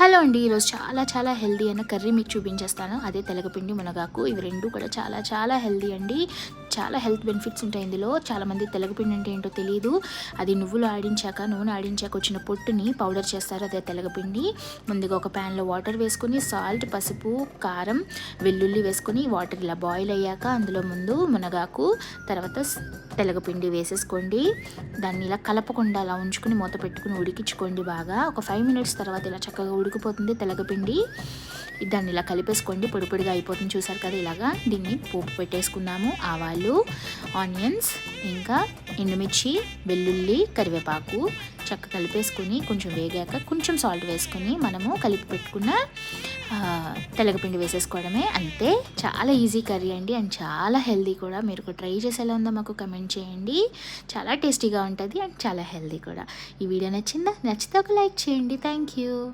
Hello అండి ఈరోజు చాలా చాలా హెల్దీ అయిన కర్రీ మీకు చూపించేస్తాను. అదే తెలగపిండి మునగాకు ఇవి రెండు కూడా చాలా చాలా హెల్దీ అండి. చాలా హెల్త్ బెనిఫిట్స్ ఉంటాయి ఇందులో. చాలామంది తెలగపిండి అంటే ఏంటో తెలియదు అది నువ్వులు ఆడించాక నూనె ఆడించాక వచ్చిన పొట్టుని పౌడర్ చేస్తారు అదే తెలగపిండి. ముందుగా ఒక ప్యాన్లో వాటర్ వేసుకుని సాల్ట్ పసుపు కారం వెల్లుల్లి వేసుకొని వాటర్ ఇలా బాయిల్ అయ్యాక అందులో ముందు మునగాకు తర్వాత తెలగపిండి వేసేసుకోండి. దాన్ని ఇలా కలపకుండా అలా ఉంచుకుని మూత పెట్టుకుని ఉడికించుకోండి బాగా. ఒక ఫైవ్ మినిట్స్ తర్వాత ఇలా చక్కగా ఉడికిపోతుంది తెలగపిండి. దాన్ని ఇలా కలిపేసుకోండి. పొడి పొడిగా అయిపోతుంది. చూసారు కదా ఇలాగా. దీన్ని పోపు పెట్టేసుకున్నాము. ఆవాలు ఆనియన్స్ ఇంకా ఎండుమిర్చి వెల్లుల్లి కరివేపాకు చక్క కలిపేసుకుని కొంచెం వేగాక కొంచెం సాల్ట్ వేసుకుని మనము కలిపి పెట్టుకున్న తెలగపిండి వేసేసుకోవడమే. అంతే. చాలా ఈజీ కర్రీ అండి. అండ్ చాలా హెల్దీ కూడా. మీరు కూడా ట్రై చేసి ఎలా ఉందో మాకు కమెంట్ చేయండి. చాలా టేస్టీగా ఉంటుంది. అండ్ చాలా హెల్దీ కూడా. ఈ వీడియో నచ్చిందా? నచ్చితే ఒక లైక్ చేయండి. Thank you.